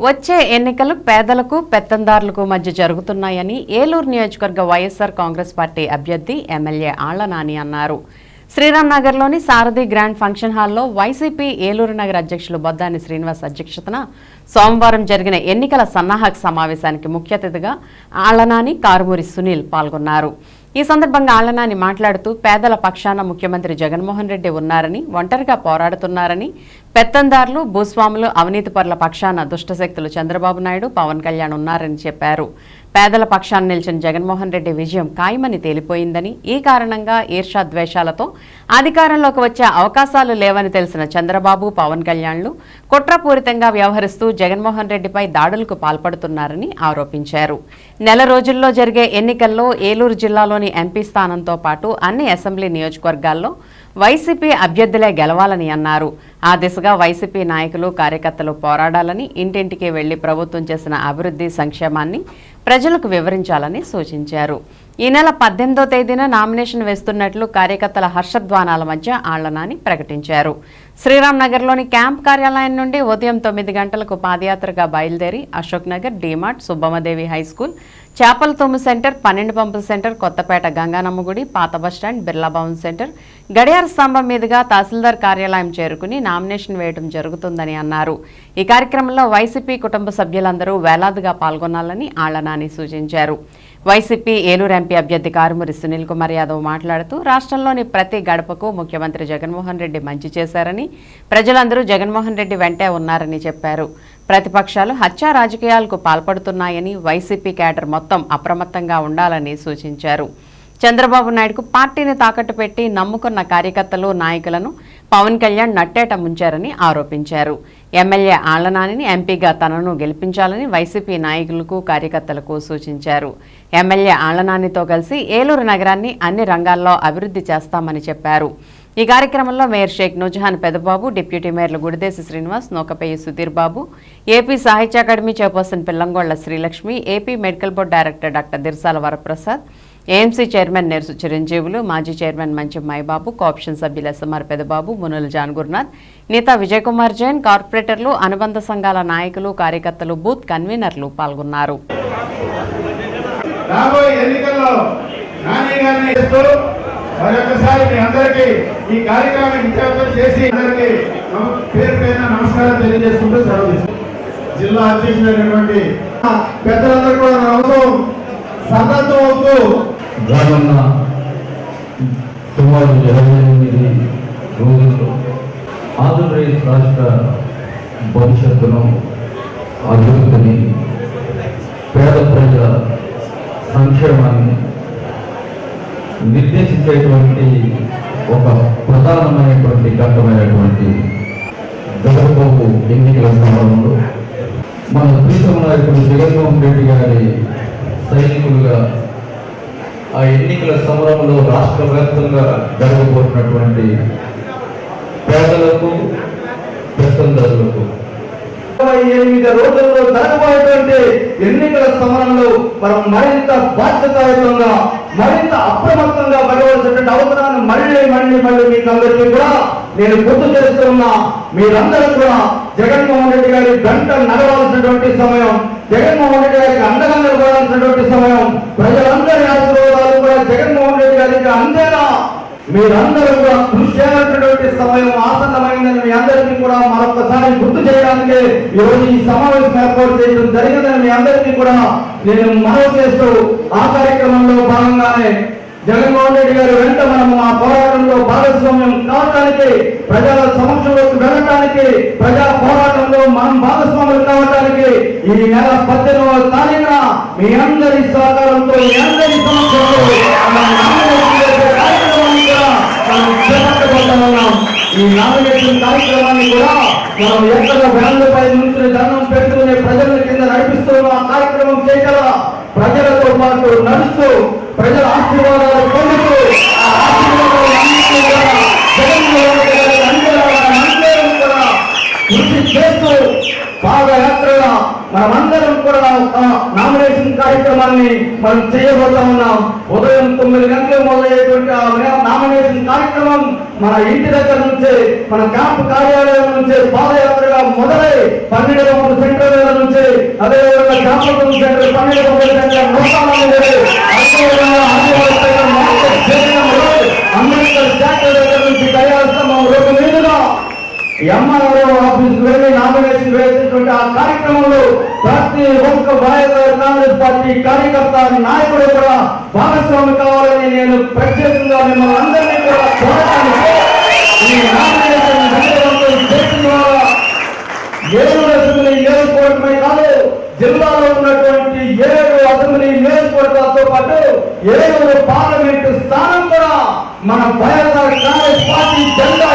వచ్చే ఎన్నికలు పేదలకు పెత్తందారులకు మధ్య జరుగుతున్నాయని ఏలూరు నియోజకవర్గ వైఎస్ఆర్ కాంగ్రెస్ పార్టీ అభ్యర్థి ఎమ్మెల్యే ఆళ్ళ నాని అన్నారు. శ్రీరామ్ నగర్లోని సారథి గ్రాండ్ ఫంక్షన్ హాల్లో వైసీపీ ఏలూరు నగర అధ్యక్షులు బొద్దాని శ్రీనివాస్ అధ్యక్షతన సోమవారం జరిగిన ఎన్నికల సన్నాహక సమావేశానికి ముఖ్య అతిథిగా ఆళ్ళనాని కారుమూరి సునీల్ పాల్గొన్నారు. ఈ సందర్భంగా ఆళ్ళనాని మాట్లాడుతూ పేదల పక్షాన ముఖ్యమంత్రి జగన్మోహన్ రెడ్డి ఉన్నారని ఒంటరిగా పోరాడుతున్నారని పెత్తందారులు భూస్వాములు అవినీతి పరుల పక్షాన దుష్టశక్తులు చంద్రబాబు నాయుడు పవన్ కళ్యాణ్ ఉన్నారని చెప్పారు. పేదల పక్షాన నిలిచిన జగన్మోహన్ రెడ్డి విజయం ఖాయమని తేలిపోయిందని ఈ కారణంగా ఈర్షా ద్వేషాలతో అధికారంలోకి వచ్చే అవకాశాలు లేవని తెలిసిన చంద్రబాబు పవన్ కళ్యాణ్లు కుట్రపూరితంగా వ్యవహరిస్తూ జగన్మోహన్ రెడ్డిపై దాడులకు పాల్పడుతున్నారని ఆరోపించారు. నెల రోజుల్లో జరిగే ఎన్నికల్లో ఏలూరు జిల్లాలోని ఎంపీ స్థానంతో పాటు అన్ని అసెంబ్లీ నియోజకవర్గాల్లో వైసీపీ అభ్యర్థులే గెలవాలని అన్నారు. ఆ దిశగా వైసీపీ నాయకులు కార్యకర్తలు పోరాడాలని ఇంటింటికి వెళ్ళి ప్రభుత్వం చేసిన అభివృద్ధి సంక్షేమాన్ని ప్రజలకు వివరించాలని సూచించారు. ఈ నెల పద్దెనిమిదో తేదీన నామినేషన్ వేస్తున్నట్లు కార్యకర్తల హర్షధ్వానాల మధ్య ఆళ్ళనాని ప్రకటించారు. శ్రీరామ్ నగర్లోని క్యాంప్ కార్యాలయం నుండి ఉదయం తొమ్మిది గంటలకు పాదయాత్రగా బయలుదేరి అశోక్ నగర్ డీమార్ట్ సుబ్బమ్మదేవి హై స్కూల్ చేపల తుమ్ము సెంటర్ పన్నెండు పంపుల సెంటర్ కొత్తపేట గంగానమ్మ గుడి పాత బస్టాండ్ బిర్లా భవన్ సెంటర్. గడియార స్తంభం మీదుగా తహసీల్దార్ కార్యాలయం చేరుకుని నామినేషన్ వేయడం జరుగుతుందని అన్నారు. ఈ కార్యక్రమంలో వైసీపీ కుటుంబ సభ్యులందరూ వేలాదిగా పాల్గొనాలని ఆళ్ళనాని సూచించారు. వైసీపీ ఏలూరు ఎంపీ అభ్యర్థి కారుమూరి సునీల్ కుమార్ యాదవ్ మాట్లాడుతూ రాష్ట్రంలోని ప్రతి గడపకు ముఖ్యమంత్రి జగన్మోహన్ రెడ్డి మంచి చేశారని ప్రజలందరూ జగన్మోహన్ రెడ్డి వెంటే ఉన్నారని చెప్పారు. ప్రతిపక్షాలు హత్యా రాజకీయాలకు పాల్పడుతున్నాయని వైసీపీ కేడర్ మొత్తం అప్రమత్తంగా ఉండాలని సూచించారు. చంద్రబాబు నాయుడుకు పార్టీని తాకట్టు పెట్టి నమ్ముకున్న కార్యకర్తలు నాయకులను పవన్ కళ్యాణ్ నట్టేట ముంచారని ఆరోపించారు. ఎమ్మెల్యే ఆళ్ళనానిని ఎంపీగా తనను గెలిపించాలని వైసీపీ నాయకులకు కార్యకర్తలకు సూచించారు. ఎమ్మెల్యే ఆళ్ళనానితో కలిసి ఏలూరు నగరాన్ని అన్ని రంగాల్లో అభివృద్ధి చేస్తామని చెప్పారు. ఈ కార్యక్రమంలో mayor Sheikh Nujahan Pedababu deputy మేయర్లు Gudidesi Srinivas Nokapeyi Sudheer Babu AP Sahitya academy chairperson Pillangonda Srilakshmi AP medical board director doctor Dirsala Varaprasad AMC chairman Nersu Chiranjeevulu మాజీ చైర్మన్ మంచి మైబాబు కోఆప్షన్ సభ్యులు ఎస్ఎంఆర్ పెదబాబు మునుల జాన్ గురునాథ్ నేత విజయ్ కుమార్ జైన్ కార్పొరేటర్లు అనుబంధ సంఘాల నాయకులు కార్యకర్తలు బూత్ కన్వీనర్లు పాల్గొన్నారు. మరొకసారి మీ అందరికీ ఈ కార్యక్రమాన్ని విజ్ఞాపనం చేసి అందరికీ నమ- పేరు పైన నమస్కారం తెలియజేసుకుంటూ సెలవు జిల్లా అధ్యక్షులైనటువంటి పెద్దలందరూ కూడా నా అవసరం సన్నద్ధం అవుతూ రానున్న సుమారు ఇరవై ఎనిమిది రోజుల్లో ఆంధ్రప్రదేశ్ రాష్ట్ర భవిష్యత్తును అభివృద్ధిని పేద ప్రజల సంక్షేమాన్ని నిర్దేశించేటువంటి ఒక ప్రధానమైనటువంటి ఘట్టమైనటువంటి జగన్బాబు ఎన్నికల సమయంలో మన ప్రీతమ నాయకుడు జగన్మోహన్ రెడ్డి గారి సైనికులుగా ఆ ఎన్నికల సమరంలో రాష్ట్ర వ్యాప్తంగా జరగబోతున్నటువంటి పేదలకు పెత్తందారులకు ఇరవై ఎనిమిది రోజుల్లో జరగబోయేటువంటి ఎన్నికల సమరంలో మనం మరింత బాధ్యతాయుతంగా మరింత అప్రమత్తంగా పడవలసినటువంటి అవసరాన్ని మళ్ళీ మళ్ళీ మళ్ళీ మీకు అందరికీ కూడా నేను గుర్తు చేస్తున్నా మీరందరూ కూడా జగన్మోహన్ రెడ్డి గారి గంట నడవాల్సినటువంటి సమయం జగన్మోహన్ రెడ్డి గారికి అండగా నిలబడాల్సినటువంటి సమయం ప్రజలందరి ఆశీర్వాదాలు కూడా జగన్మోహన్ రెడ్డి గారికి అందేలా మీరందరూ కూడా కృషి చేయాల్సినటువంటి సమయం ఆసన్నమైందని మీ అందరికీ కూడా మరొకసారి గుర్తు చేయడానికి ఈరోజు ఈ సమావేశం ఏర్పాటు చేయడం జరిగిందని మీ అందరికీ కూడా నేను మనవి చేస్తూ ఆ కార్యక్రమంలో భాగంగానే జగన్మోహన్ రెడ్డి గారు వెంట మనము ఆ పోరాటంలో భాగస్వామ్యం కావడానికి ప్రజల సమక్షంలోకి వెళ్ళటానికి ప్రజా పోరాటంలో మనం భాగస్వాములు కావడానికి ఈ నెల పద్దెనిమిదవ తారీఖున మీ అందరి సహకారంతో మీ అందరి ఈ నామినేషన్ కార్యక్రమాన్ని కూడా మనం ఎక్కడ వ్యాన్లపై నుంచి దండం పెట్టుకునే ప్రజల కింద నడిపిస్తున్న ఆ కార్యక్రమం చేయగల ప్రజలతో పాటు నడుస్తూ ప్రజల ఆశీర్వాదాలు పొందుతూ ఆ ఆశీర్వాదాలన్నింటినీ కూడా జగన్మోహన్ రెడ్డి గారి అండగా మనందరం కూడా కృషి చేస్తూ పాదయాత్రగా మనమందరం కూడా ఒక నామినేషన్ కార్యక్రమాన్ని మనం చేయబోతా ఉన్నాం. ఉదయం తొమ్మిది గంటలకు మొదలయ్యేటువంటి ఆ నామినేషన్ కార్యక్రమం మన ఇంటి దగ్గర నుంచే మన క్యాంప్ కార్యాలయం నుంచే పాదయాత్రగా మొదలై పన్నెండు వందల సెంటర్ నుంచి అదేవిధంగా జాగ్రత్త సెంటర్ పన్నెండు వందల సెంటర్ నూతన అదేవిధంగా Adivasi centre market stadium road Ambedkar statue దగ్గర నుంచి కళ్యాణ రోడ్డు మీదుగా ఎంఆర్ఓ ఆఫీస్ వెళ్ళి నామినేషన్ వేసినటువంటి ఆ కార్యక్రమంలో ప్రతి ఒక్క కాంగ్రెస్ పార్టీ కార్యకర్త నాయకుడు కూడా భాగస్వామి కావాలని నేను ప్రత్యేకంగా మిమ్మల్ని అందరినీ కూడా కోరటానికి ఏడు అసెంబ్లీ నియోజకవర్గమే కాదు జిల్లాలో ఉన్నటువంటి ఏడు అసెంబ్లీ నియోజకవర్గాలతో పాటు ఏడు పార్లమెంటు స్థానం కూడా మన వైఎస్ఆర్ కాంగ్రెస్ పార్టీ జెండా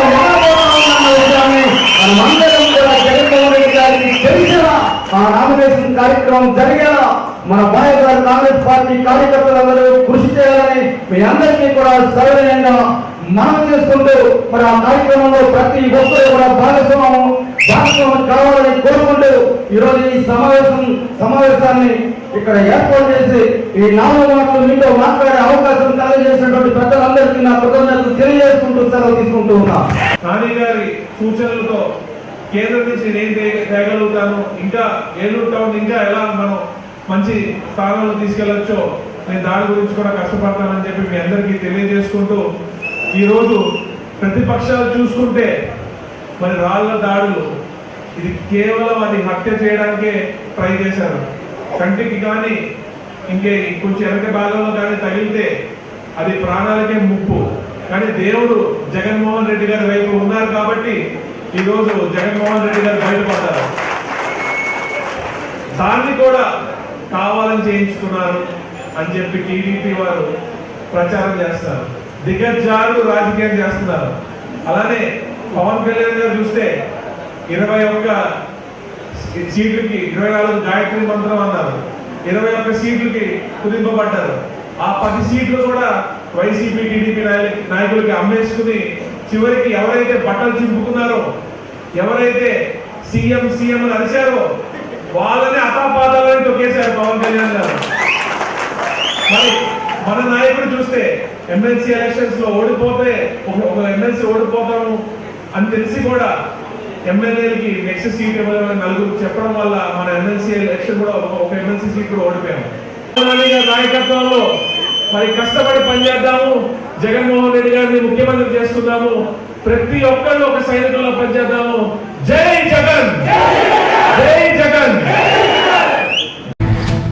ఎనబోతున్న విషయాన్ని మనమందరం కూడా జగన్మోహన్ రెడ్డి గారికి తెలిసిన ఆ నామినేషన్ కార్యక్రమం జరిగేలా మన వైఎస్ఆర్ కాంగ్రెస్ పార్టీ కార్యకర్తలందరూ కృషి చేయాలని మీ అందరికీ కూడా సవినయంగా మనం చేసుకుంటూ మరి ఆ కార్యక్రమంలో ప్రతి ఒక్కరు కూడా భాగస్వామ్యం భాగస్వామ్యం కావాలని కోరుకుంటూ ఈరోజు ఈ సమావేశం సమావేశాన్ని ఇక్కడ ఏర్పాటు చేసి ఈ నాలుగు మాటలు మీతో గారి సూచనలతో కేంద్రం నుంచి నేను తేగలుగుతాను ఇంకా ఏలూరు టౌన్ ఇంకా ఎలా మనం మంచి స్థానంలో తీసుకెళ్ళొచ్చో నేను దాని గురించి కూడా కష్టపడతానని చెప్పి మీ అందరికీ తెలియజేసుకుంటూ ఈరోజు ప్రతిపక్షాలు చూసుకుంటే మరి రాళ్ళ దాడులు ఇది కేవలం అది హత్య చేయడానికే ట్రై చేశారు. కంటికి కానీ ఇంకే కొంచెం వెనక భాగంలో కానీ తగిలితే అది ప్రాణాలకే ముప్పు. కానీ దేవుడు జగన్మోహన్ రెడ్డి గారి వైపు ఉన్నారు కాబట్టి ఈరోజు జగన్మోహన్ రెడ్డి గారు బయటపడ్డారు. దాన్ని కూడా కావాలని చేయించుకున్నారు అని చెప్పి టీడీపీ వారు ప్రచారం చేస్తారు దిగజారు రాజకీయం చేస్తున్నారు. అలానే పవన్ కళ్యాణ్ గారు చూస్తే ఇరవై ఒక్క సీట్లకి ఇరవై నాలుగు గాయత్రి మంత్రం అన్నారు. ఇరవై ఒక్క సీట్లకి కుదింపబడ్డారు. ఆ పది సీట్లు కూడా వైసీపీ టీడీపీ నాయకులకి అమ్మేసుకుని చివరికి ఎవరైతే బట్టలు చింపుకున్నారో ఎవరైతే సీఎం సీఎం అని అరిచారో వాళ్ళని అతాపాదాలని తొక్కేశారు పవన్ కళ్యాణ్ గారు. మరి మన నాయకుడు చూస్తే ఎమ్మెల్సీ ఎలక్షన్స్లో ఓడిపోతే ఒక- ఎమ్మెల్సీ ఓడిపోతాము అని తెలిసి కూడా ఎమ్మెల్యేలకి నెక్స్ట్ సీట్ ఇవ్వడం నలుగురు చెప్పడం వల్ల మన ఎమ్మెల్సీ ఎలక్షన్ కూడా ఒక- ఎమ్మెల్సీ సీట్ కూడా ఓడిపోయాము. నాయకత్వంలో మరి కష్టపడి పనిచేద్దాము. జగన్మోహన్ రెడ్డి గారిని ముఖ్యమంత్రి చేసుకుందాము. ప్రతి ఒక్కళ్ళు ఒక సైనికుల్లో పనిచేద్దాము. జై జగన్! జై జగన్!